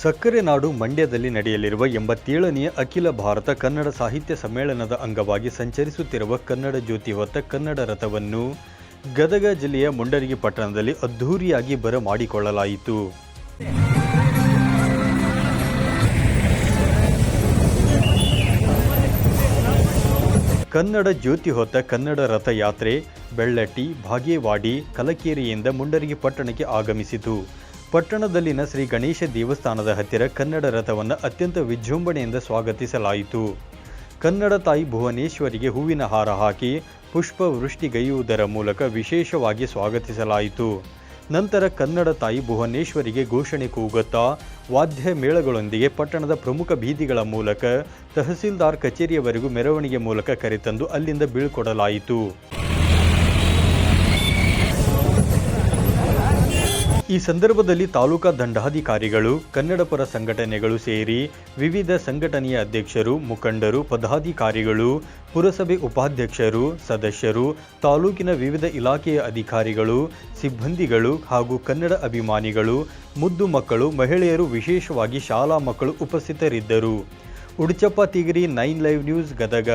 ಸಕ್ಕರೆ ನಾಡು ಮಂಡ್ಯದಲ್ಲಿ ನಡೆಯಲಿರುವ ಎಂಬತ್ತೇಳನೆಯ ಅಖಿಲ ಭಾರತ ಕನ್ನಡ ಸಾಹಿತ್ಯ ಸಮ್ಮೇಳನದ ಅಂಗವಾಗಿ ಸಂಚರಿಸುತ್ತಿರುವ ಕನ್ನಡ ಜ್ಯೋತಿ ಹೊತ್ತ ಕನ್ನಡ ರಥವನ್ನು ಗದಗ ಜಿಲ್ಲೆಯ ಮುಂಡರಗಿ ಪಟ್ಟಣದಲ್ಲಿ ಅದ್ಧೂರಿಯಾಗಿ ಬರಮಾಡಿಕೊಳ್ಳಲಾಯಿತು ಕನ್ನಡ ಜ್ಯೋತಿ ಹೊತ್ತ ಕನ್ನಡ ರಥಯಾತ್ರೆ ಬೆಳ್ಳಟ್ಟಿ ಭಾಗೇವಾಡಿ ಕಲಕೇರಿಯಿಂದ ಮುಂಡರಗಿ ಪಟ್ಟಣಕ್ಕೆ ಆಗಮಿಸಿತು. ಪಟ್ಟಣದಲ್ಲಿನ ಶ್ರೀ ಗಣೇಶ ದೇವಸ್ಥಾನದ ಹತ್ತಿರ ಕನ್ನಡ ರಥವನ್ನು ಅತ್ಯಂತ ವಿಜೃಂಭಣೆಯಿಂದ ಸ್ವಾಗತಿಸಲಾಯಿತು. ಕನ್ನಡ ತಾಯಿ ಭುವನೇಶ್ವರಿಗೆ ಹೂವಿನ ಹಾರ ಹಾಕಿ ಪುಷ್ಪವೃಷ್ಟಿಗೈಯುವುದರ ಮೂಲಕ ವಿಶೇಷವಾಗಿ ಸ್ವಾಗತಿಸಲಾಯಿತು. ನಂತರ ಕನ್ನಡ ತಾಯಿ ಭುವನೇಶ್ವರಿಗೆ ಘೋಷಣೆ ಕೂಗುತ್ತಾ ವಾದ್ಯ ಮೇಳಗಳೊಂದಿಗೆ ಪಟ್ಟಣದ ಪ್ರಮುಖ ಬೀದಿಗಳ ಮೂಲಕ ತಹಸೀಲ್ದಾರ್ ಕಚೇರಿಯವರೆಗೂ ಮೆರವಣಿಗೆ ಮೂಲಕ ಕರೆತಂದು ಅಲ್ಲಿಂದ ಬೀಳ್ಕೊಡಲಾಯಿತು. ಈ ಸಂದರ್ಭದಲ್ಲಿ ತಾಲೂಕಾ ದಂಡಾಧಿಕಾರಿಗಳು, ಕನ್ನಡಪರ ಸಂಘಟನೆಗಳು ಸೇರಿ ವಿವಿಧ ಸಂಘಟನೆಯ ಅಧ್ಯಕ್ಷರು, ಮುಖಂಡರು, ಪದಾಧಿಕಾರಿಗಳು, ಪುರಸಭೆ ಉಪಾಧ್ಯಕ್ಷರು, ಸದಸ್ಯರು, ತಾಲೂಕಿನ ವಿವಿಧ ಇಲಾಖೆಯ ಅಧಿಕಾರಿಗಳು, ಸಿಬ್ಬಂದಿಗಳು ಹಾಗೂ ಕನ್ನಡ ಅಭಿಮಾನಿಗಳು, ಮುದ್ದು ಮಕ್ಕಳು, ಮಹಿಳೆಯರು ವಿಶೇಷವಾಗಿ ಶಾಲಾ ಮಕ್ಕಳು ಉಪಸ್ಥಿತರಿದ್ದರು. Uduchappa, Tigiri, nine live news, Gadag.